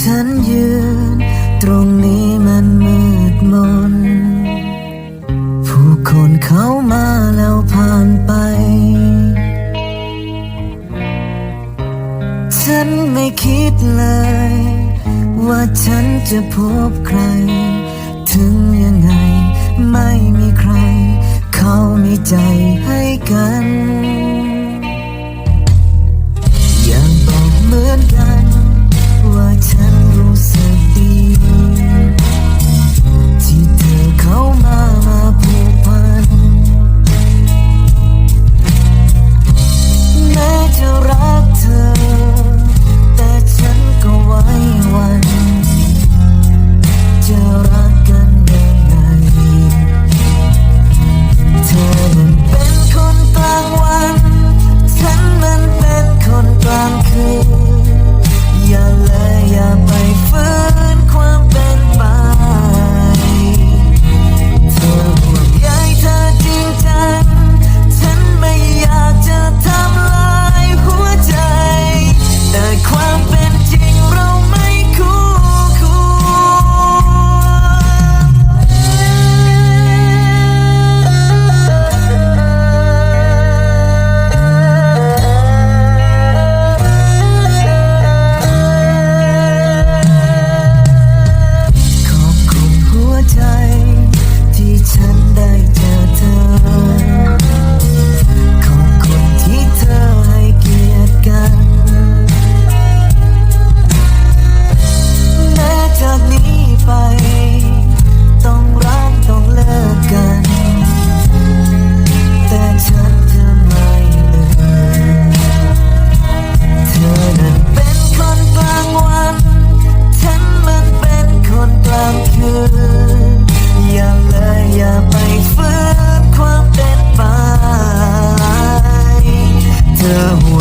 ฉันยืน ตรงนี้มันมืดมน ผู้คนเขามาแล้วผ่านไป ฉันไม่คิดเลย ว่าฉันจะพบใคร ถึงยังไงไม่มีใคร เขามีใจให้กัน 的我。